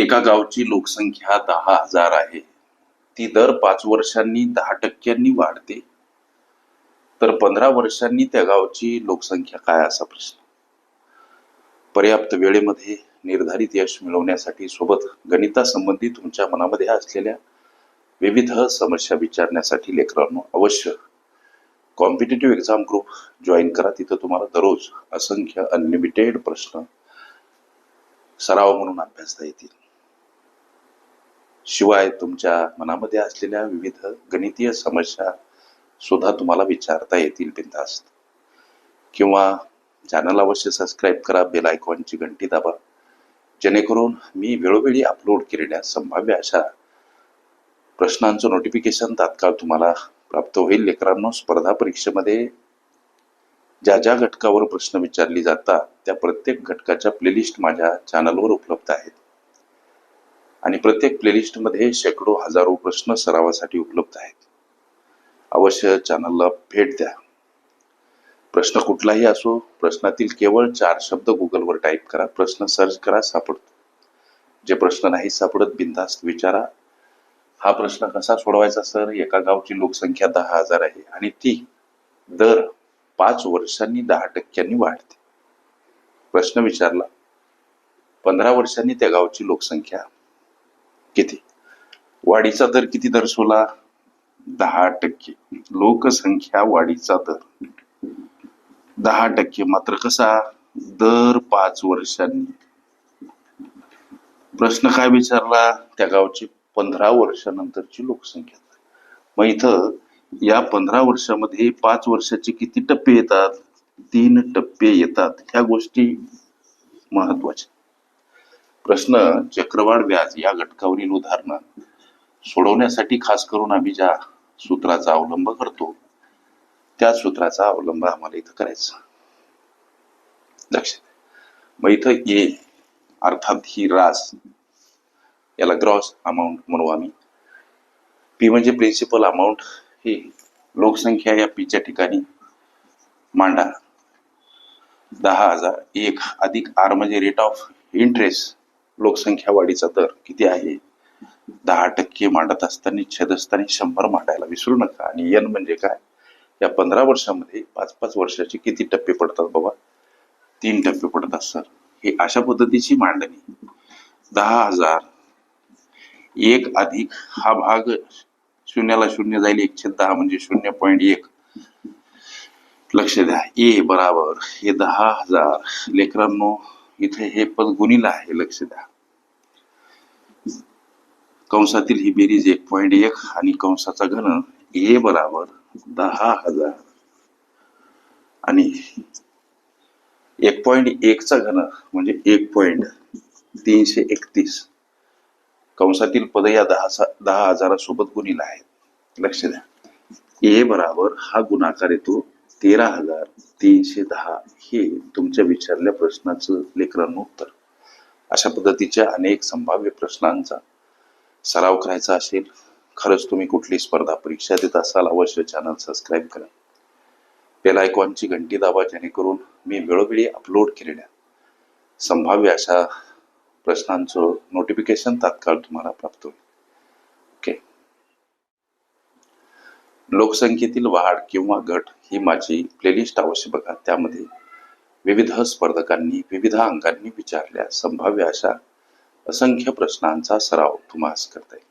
एका गावची लोकसंख्या दहा हजार आहे. ती दर पाच वर्षांनी दहा टक्क्यांनी वाढते. तर पंधरा वर्षांनी त्या गावची लोकसंख्या काय असा प्रश्न? पर्याप्त वेळेमध्ये निर्धारित यश मिळवण्यासाठी सोबत गणितासंबंधी तुमच्या मनामध्ये असलेल्या विविध समस्या विचारण्यासाठी लेकरांनो अवश्य कॉम्पिटेटिव्ह एक्झाम ग्रुप जॉईन करा. तिथं तुम्हाला दररोज असंख्य अनलिमिटेड प्रश्न सराव म्हणून अभ्यासता येतील. शिवाय तुमच्या मनामध्ये असलेल्या विविध गणितीय समस्या सुद्धा तुम्हाला विचारता येतील बिंदास्त. किंवा चॅनल अवश्य सबस्क्राईब करा बेल आयकॉनची घंटी दाबा. जेणेकरून मी वेळोवेळी अपलोड केलेल्या संभाव्य अशा प्रश्नांचं नोटिफिकेशन तात्काळ तुम्हाला प्राप्त होईल. लेकरांनो स्पर्धा परीक्षेमध्ये ज्या ज्या घटकावर प्रश्न विचारली जातात त्या प्रत्येक घटकाच्या प्लेलिस्ट माझ्या चॅनलवर उपलब्ध आहेत. आणि प्रत्येक प्लेलिस्टमध्ये शेकडो हजारो प्रश्न सरावासाठी उपलब्ध आहेत. अवश्य चॅनलला भेट द्या. प्रश्न कुठलाही असो प्रश्नातील केवळ चार शब्द गुगलवर टाईप करा प्रश्न सर्च करा सापडतो. जे प्रश्न नाही सापडत बिनधास्त विचारा. हा प्रश्न कसा सोडवायचा सर? एका गावची लोकसंख्या दहा हजार आहे आणि ती दर पाच वर्षांनी दहा टक्क्यांनी वाढते. प्रश्न विचारला. पंधरा वर्षांनी त्या गावची लोकसंख्या किती? वाढीचा दर किती दर्शवला दहा टक्के. लोकसंख्या वाढीचा दर. दहा टक्के. मात्र कसा? दर पाच वर्षांनी. प्रश्न काय विचारला? त्या गावची पंधरा वर्षानंतरची लोकसंख्या. मग इथं या पंधरा वर्षामध्ये पाच वर्षाचे किती टप्पे येतात? तीन टप्पे येतात. ह्या गोष्टी महत्त्वाच्या प्रश्न चक्रवाढ व्याज या घटकावरील उदाहरणं सोडवण्यासाठी खास करून आम्ही ज्या सूत्राचा अवलंब करतो त्या सूत्राचा अवलंब आम्हाला इथं करायचा. लक्षात मग इथं ए अर्थात ही रास याला ग्रॉस अमाऊंट म्हणू आम्ही. पी म्हणजे प्रिन्सिपल अमाऊंट हे लोकसंख्या या पीच्या ठिकाणी मांडा. दहा हजार एक अधिक आर म्हणजे रेट ऑफ इंटरेस्ट लोकसंख्या वाढीचा दर किती आहे? दहा टक्के मांडत असताना छेद असताना शंभर मांडायला विसरू नका. आणि एन म्हणजे काय? या पंधरा वर्षामध्ये पाच पाच वर्षाचे किती टप्पे पडतात बाबा? तीन टप्पे पडतात सर. हे अशा पद्धतीची मांडणी. दहा हजार. एक अधिक हा भाग शून्याला शून्य जाईल एकशे दहा म्हणजे शून्य पॉईंट एक. लक्ष द्या. ए बराबर. हे दहा हजार. लेकरांनो इथे हे पद गुणीला आहे लक्ष द्या. कंसातील ही बेरीज एक पॉईंट एक आणि कंसाचा घन ए बराबर दहा हजार. आणि एक पॉईंट एकचा घन म्हणजे एक पॉईंट तीनशे एकतीस. कंसातील पद या दहा दहा हजारासोबत गुणीला आहेत. लक्ष द्या. ए बराबर हा गुणाकार येतो तेरा हजार तीनशे दहा हे तुमच्या विचारल्या प्रश्नाचं लेकरांनो उत्तर. अशा पद्धतीच्या अनेक संभाव्य प्रश्नांचा सराव करायचा असेल खरंच तुम्ही कुठली स्पर्धा परीक्षा देत असाल अवश्य चॅनल सबस्क्राईब करा. बेल आयकॉनची घंटी दाबा जेणेकरून मी वेळोवेळी अपलोड केलेल्या संभाव्य अशा प्रश्नांचं नोटिफिकेशन तात्काळ तुम्हाला प्राप्त होईल. लोकसंख्येतील वाढ किंवा घट ही माझी प्लेलिस्ट अवश्य बघा. त्यामध्ये विविध स्पर्धकांनी विविध अंगांनी विचारल्या संभाव्य अशा असंख्य प्रश्नांचा सराव तुम्हाला करता येईल.